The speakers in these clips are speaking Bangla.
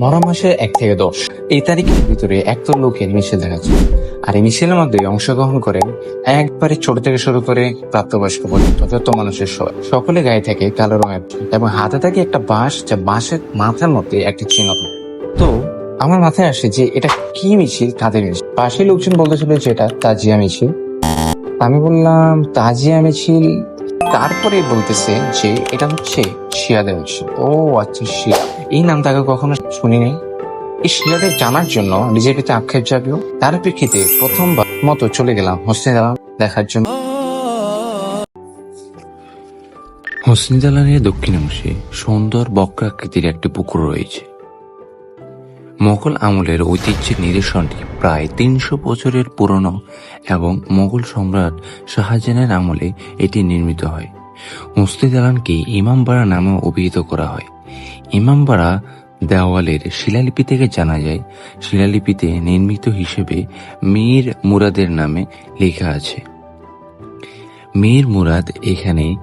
মহরম মাসের এক থেকে দশ। এই তারিখের ভিতরে একদল লোকের মিছিল দেখাচ্ছে আর এই মিছিলের মধ্যে অংশগ্রহণ করেন একবারে ছোট থেকে শুরু করে প্রাপ্তবয়স্ক পর্যন্ত যত মানুষের সবাই। সকলে গায়ে থাকে কালো রঙের এবং হাতে থাকে একটা বাঁশ যা বাঁশের মাথার মধ্যে একটি চিহ্ন। তো আমার মাথায় আসে যে এটা কি মিছিল, কাদের মিছিল? পাশে লোকজন বলতেছিল যে এটা তাজিয়া মিছিল। আমি বললাম, তাজিয়া মিছিল? তারপরে বলতেছে যে এটা হচ্ছে শিয়াদের মিছিল। ও আচ্ছা শিয়া। এই নাম তাকে কখনো শুনিনি। এই শিয়াদের জানার জন্য নিজের ভিতরে আক্ষেপ জাগলো তার প্রেক্ষিতে প্রথমবার মতো চলে গেলাম হোসনে গেলাম দেখার জন্য। হোসনি দালানের দক্ষিণ অংশে সুন্দর বক্রাকৃতির একটি পুকুর রয়েছে। মোগল আমলের ঐতিহ্যের নিদর্শনটি প্রায় তিনশো বছরের পুরনো এবং মোগল সম্রাট শাহজাহানের আমলে এটি নির্মিত হয়। মুস্তি দালানকে ইমামবাড়া নামে অভিহিত করা হয়। ইমামবাড়া দেওয়ালের শিলালিপি থেকে জানা যায়, শিলালিপিতে নির্মিত হিসেবে মীর মুরাদের নামে লেখা আছে। মীর মুরাদ এখানে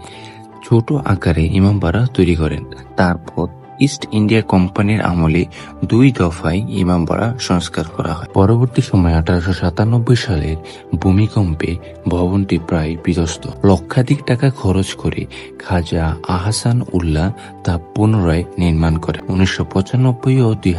ছোট আকারে ইমামবাড়া তৈরি করেন। তারপর ইস্ট ইন্ডিয়া কোম্পানির আমলে দুই দফায় ইমামবাড়া সংস্কার করা হয়। পরবর্তী সময়ে আঠারোশো সাতানব্বই সালের ভূমিকম্পে ভবনটি প্রায় বিধ্বস্ত। লক্ষাধিক টাকা খরচ করে খাজা আহসান উল্লাহ তা পুনরায় নির্মাণ করে উনিশশো পঁচানব্বই ও দুই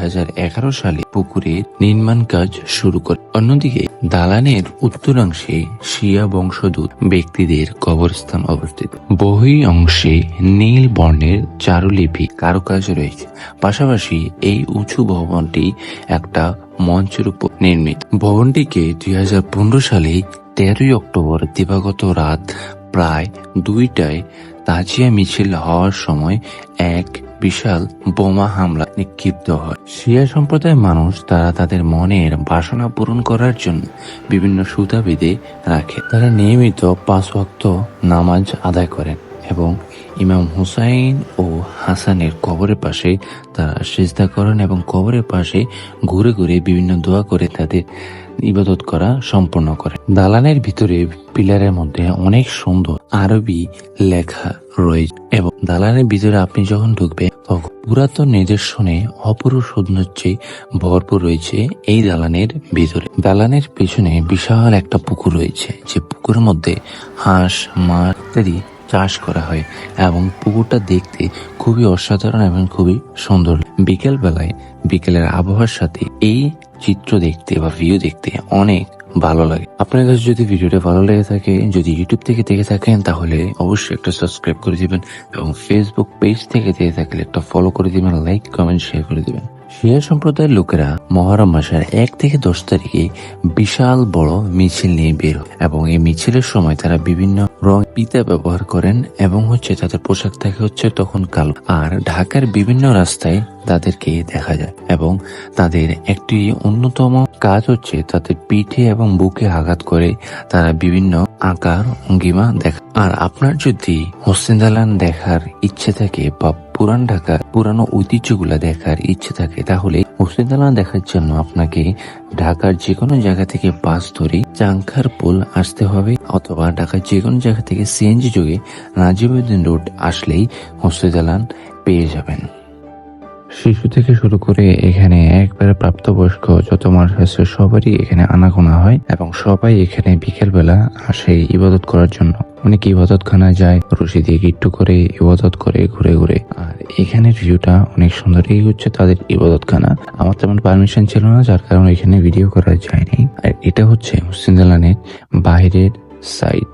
সালে পুকুরে নির্মাণ কাজ শুরু করে অন্যদিকে দালানের উত্তরাংশে শিয়া বংশদূত ব্যক্তিদের কবরস্থান অবস্থিত। বহি অংশে নীল বর্ণের চারুলিপি কারুকাজ রয়েছে। পাশাপাশি এই উঁচু ভবনটি একটা মঞ্চের উপর নির্মিত। ভবনটিকে দুই সালে তেরোই অক্টোবর দিবাগত রাত প্রায় দুইটায় তাজিয়া মিছিল হওয়ার সময় এক বিশাল বোমা হামলা নিক্ষিপ্ত হয়। শিয়া সম্প্রদায়ের মানুষ তারা তাদের মনের বাসনা পূরণ করার জন্য বিভিন্ন সুতা বেঁধে রাখে। তারা নিয়মিত পাঁচ ওয়াক্ত নামাজ আদায় করেন এবং ইমাম হুসাইন ও হাসানের কবরের পাশে তারা সেজদা করেন এবং কবরের পাশে ঘুরে ঘুরে বিভিন্ন দোয়া করে তাদের ইবাদত করা সম্পন্ন করে দালানের ভিতরে পিলারের মধ্যে অনেক সুন্দর আরবি লেখা রয়েছে এবং দালানের ভিতরে আপনি যখন ঢুকবেন, তখন পুরাতন নিদর্শনে অপরূপ সৌন্দর্যে ভরপুর রয়েছে এই দালানের ভিতরে। দালানের পেছনে বিশাল একটা পুকুর রয়েছে, যে পুকুরের মধ্যে হাঁস, মাছ ইত্যাদি চাষ করা হয় এবং পুকুরটা দেখতে খুবই অসাধারণ এবং খুবই সুন্দর। বিকেল বেলায় বিকেলের আবহাওয়ার সাথে এই চিত্র দেখতে বা ভিউ দেখতে অনেক ভালো লাগে। আপনার কাছে যদি ভিডিওটা ভালো লেগে থাকে, যদি ইউটিউব থেকে দেখে থাকেন, তাহলে অবশ্যই একটা সাবস্ক্রাইব করে দিবেন এবং ফেসবুক পেজ থেকে দেখে থাকলে একটা ফলো করে দিবেন লাইক কমেন্ট শেয়ার করে দিবেন। শিয়া সম্প্রদায়ের লোকেরা মহরম মাসের এক থেকে দশ তারিখে বিশাল বড় মিছিল নিয়ে বের এবং এই মিছিলের সময় তারা বিভিন্ন রং পিতা ব্যবহার করেন এবং হচ্ছে তাদের পোশাক থাকে হচ্ছে তখন কালো। আর ঢাকার বিভিন্ন রাস্তায় তাদেরকে দেখা যায় এবং তাদের একটি অন্যতম কাজ হচ্ছে তাদের পিঠে এবং বুকে আঘাত করে তারা বিভিন্ন আকার অঙ্গিমা দেখা আর আপনার যদি হোসেন দালান দেখার ইচ্ছে থাকে বা পুরান ঢাকার পুরানো ঐতিহ্যগুলা দেখার ইচ্ছে থাকে, তাহলে হোসেন দালান দেখার জন্য আপনাকে ঢাকার যে কোনো জায়গা থেকে বাস ধরে চাংখার পুল আসতে হবে, অথবা ঢাকার যে কোনো জায়গা থেকে সিএনজি যোগে নাজিবুদ্দিন রোড আসলেই হোসেন দালান পেয়ে যাবেন। শিশু থেকে শুরু করে এখানে একবারে প্রাপ্তবয়স্ক যত মানুষ আছে, সবারই এখানে আনাগোনা হয়, এবং সবাই এখানে বিকেলবেলা আসে ইবাদত করার জন্য। অনেক ইবাদত খানা যায়, রশি দিয়ে গিট্টু করে, ইবাদত করে, ঘুরে ঘুরে। আর এখানে ভিউটা অনেক সুন্দর। এই হচ্ছে তাদের ইবাদত খানা আমার তেমন পারমিশন ছিল না, যার কারণে এখানে ভিডিও করা যায়নি। আর এটা হচ্ছে মুসিন্দালানের বাইরের সাইড